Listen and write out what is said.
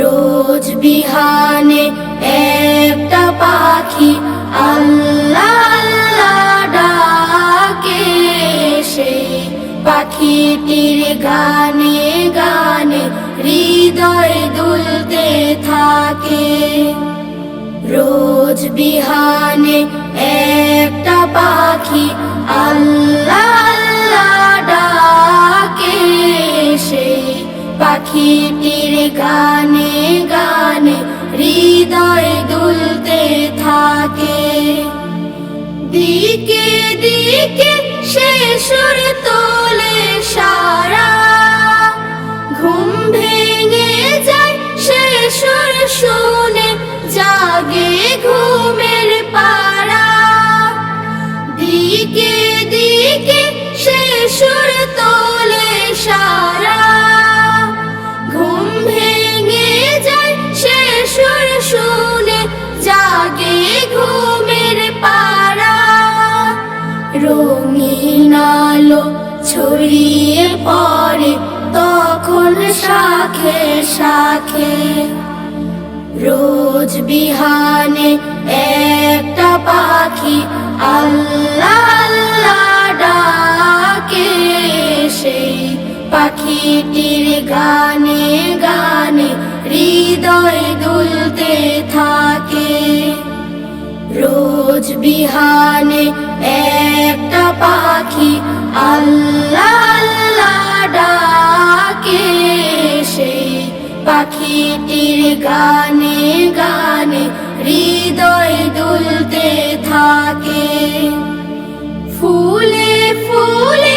রোজ বিহানে একটা পাখি আল্লাহ আল্লাহ ডাকে। সেই পাখিটির গানে গানে হৃদয় দুলতে থাকে। রোজ বিহানে একটা পাখি আল্লাহ আল্লাহ ডাকে। সেই পাখিটির গানে হৃদয় দুলতে থাকে। দিকে দিকে রঙিন আলো ছড়িয়ে পড়ে, তখন শাখে শাখে। রোজ বিহানে একটা পাখি আল্লাহ আল্লাহ ডাকে, সেই পাখিটির গানে গানে হৃদয় দুলতে থাকে। রোজ বিহানে একটা পাখি আল্লাহ আল্লাহ ডাকে সেই পাখিটির গানে গানে হৃদয় দুলতে থাকে। ফুলে ফুলে